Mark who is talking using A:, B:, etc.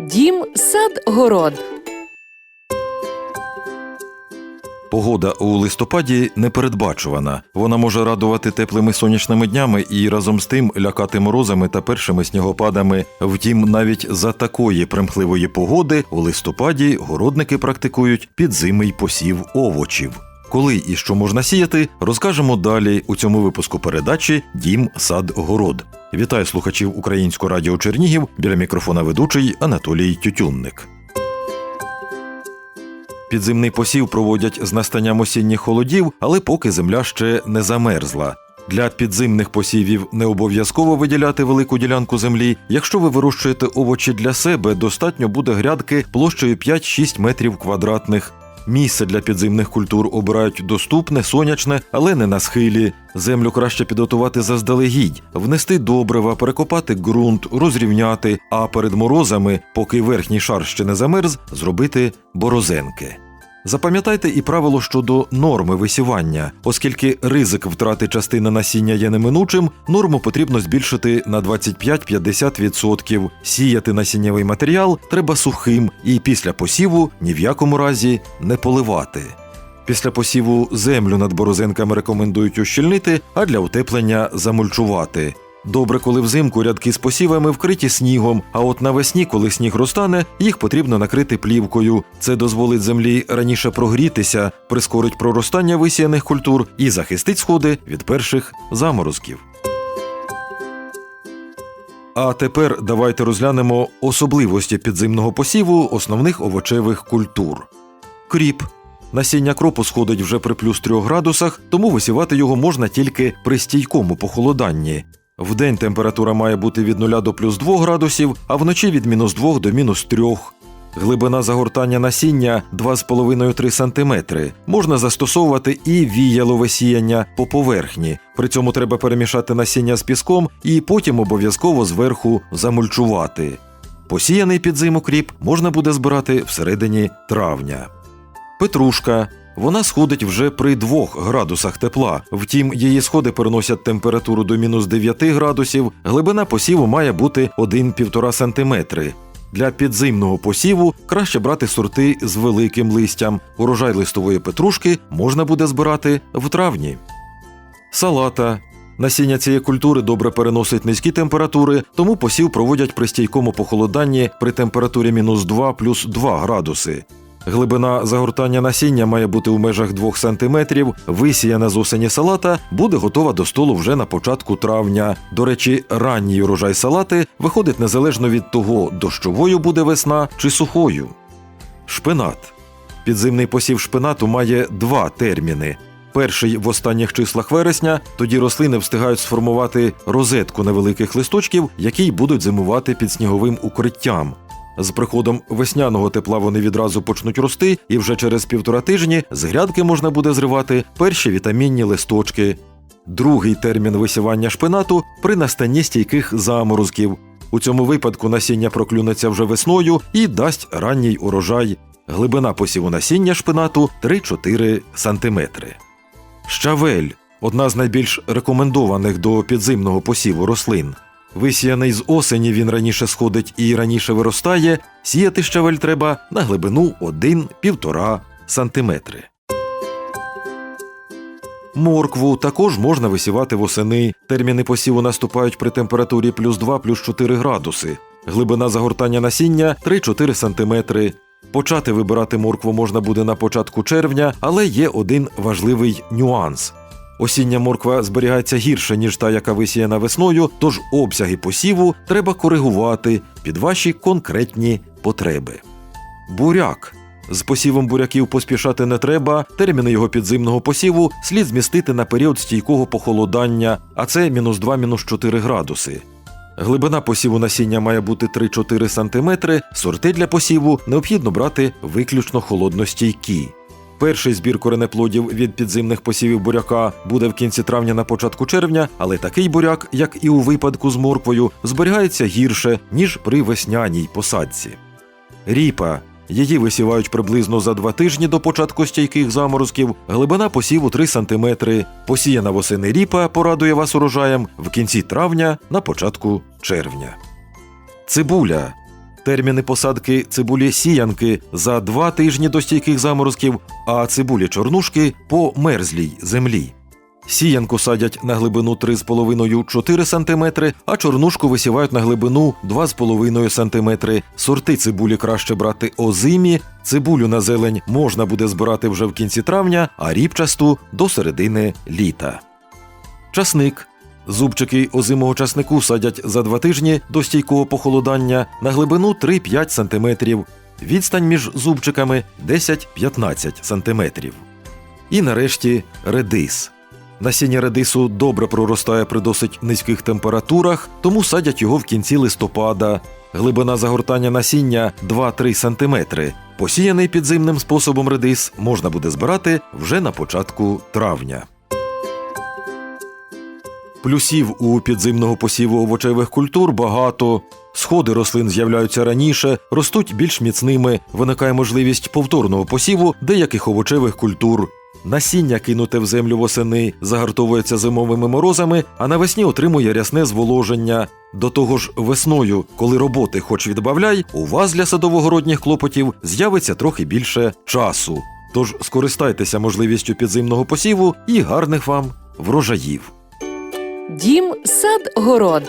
A: Дім, сад, город.
B: Погода у листопаді непередбачувана. Вона може радувати теплими сонячними днями і разом з тим лякати морозами та першими снігопадами. Втім, навіть за такої примхливої погоди у листопаді городники практикують підзимий посів овочів. Коли і що можна сіяти, розкажемо далі у цьому випуску передачі Дім, сад, город. Вітаю слухачів Українського радіо Чернігів біля мікрофона ведучий Анатолій Тютюнник. Підзимний посів проводять з настанням осінніх холодів, але поки земля ще не замерзла. Для підзимних посівів не обов'язково виділяти велику ділянку землі. Якщо ви вирощуєте овочі для себе, достатньо буде грядки площею 5-6 метрів квадратних. Місце для підземних культур обирають доступне, сонячне, але не на схилі. Землю краще підготувати заздалегідь, внести добрива, перекопати ґрунт, розрівняти, а перед морозами, поки верхній шар ще не замерз, зробити борозенки. Запам'ятайте і правило щодо норми висівання, оскільки ризик втрати частини насіння є неминучим, норму потрібно збільшити на 25-50%. Сіяти насіннєвий матеріал треба сухим і після посіву ні в якому разі не поливати. Після посіву землю над борозенками рекомендують ущільнити, а для утеплення замульчувати. Добре, коли взимку рядки з посівами вкриті снігом, а от навесні, коли сніг розтане, їх потрібно накрити плівкою. Це дозволить землі раніше прогрітися, прискорить проростання висіяних культур і захистить сходи від перших заморозків. А тепер давайте розглянемо особливості підземного посіву основних овочевих культур. Кріп. Насіння кропу сходить вже при плюс 3 градусах, тому висівати його можна тільки при стійкому похолоданні. Вдень температура має бути від 0 до плюс 2 градусів, а вночі від мінус 2 до мінус 3. Глибина загортання насіння 2,5-3 см. Можна застосовувати і віялове сіяння по поверхні. При цьому треба перемішати насіння з піском і потім обов'язково зверху замульчувати. Посіяний під зиму кріп можна буде збирати всередині травня. Петрушка. Вона сходить вже при 2 градусах тепла. Втім, її сходи переносять температуру до мінус 9 градусів. Глибина посіву має бути 1-1,5 см. Для підзимного посіву краще брати сорти з великим листям. Урожай листової петрушки можна буде збирати в травні. Салата. Насіння цієї культури добре переносить низькі температури, тому посів проводять при стійкому похолоданні при температурі мінус 2 плюс 2 градуси. Глибина загортання насіння має бути у межах 2 см. Висіяна з осені салата буде готова до столу вже на початку травня. До речі, ранній урожай салати виходить незалежно від того, дощовою буде весна чи сухою. Шпинат. Підзимний посів шпинату має два терміни. Перший в останніх числах вересня, тоді рослини встигають сформувати розетку невеликих листочків, які й будуть зимувати під сніговим укриттям. З приходом весняного тепла вони відразу почнуть рости, і вже через півтора тижні з грядки можна буде зривати перші вітамінні листочки. Другий термін висівання шпинату при настанні стійких заморозків. У цьому випадку насіння проклюнеться вже весною і дасть ранній урожай. Глибина посіву насіння шпинату 3-4 см. Щавель одна з найбільш рекомендованих до підзимного посіву рослин. Висіяний з осені він раніше сходить і раніше виростає, сіяти щавель треба на глибину 1-1,5 см. Моркву також можна висівати восени. Терміни посіву наступають при температурі плюс 2 плюс 4 градуси. Глибина загортання насіння 3-4 см. Почати вибирати моркву можна буде на початку червня, але є один важливий нюанс. Осіння морква зберігається гірше, ніж та, яка висіяна весною, тож обсяги посіву треба коригувати під ваші конкретні потреби. Буряк. З посівом буряків поспішати не треба, терміни його підзимного посіву слід змістити на період стійкого похолодання, а це мінус 2 мінус 4 градуси. Глибина посіву насіння має бути 3-4 см, сорти для посіву необхідно брати виключно холодностійкі. Перший збір коренеплодів від підземних посівів буряка буде в кінці травня на початку червня, але такий буряк, як і у випадку з морквою, зберігається гірше, ніж при весняній посадці. Ріпа. Її висівають приблизно за два тижні до початку стійких заморозків, глибина посіву 3 см. Посіяна восени ріпа порадує вас урожаєм в кінці травня на початку червня. Цибуля. Терміни посадки цибулі сіянки за два тижні до стійких заморозків, а цибулі чорнушки по мерзлій землі. Сіянку садять на глибину 3,5-4 см, а чорнушку висівають на глибину 2,5 см. Сорти цибулі краще брати озимі, цибулю на зелень можна буде збирати вже в кінці травня, а ріпчасту до середини літа. Часник. Зубчики озимого часнику садять за два тижні до стійкого похолодання на глибину 3-5 см. Відстань між зубчиками 10-15 см. І нарешті редис. Насіння редису добре проростає при досить низьких температурах, тому садять його в кінці листопада. Глибина загортання насіння 2-3 см. Посіяний підземним способом редис можна буде збирати вже на початку травня. Плюсів у підземного посіву овочевих культур багато. Сходи рослин з'являються раніше, ростуть більш міцними, виникає можливість повторного посіву деяких овочевих культур. Насіння, кинуте в землю восени, загартовується зимовими морозами, а навесні отримує рясне зволоження. До того ж, весною, коли роботи хоч відбавляй, у вас для садово-городніх клопотів з'явиться трохи більше часу. Тож скористайтеся можливістю підземного посіву і гарних вам врожаїв.
A: Дім сад город.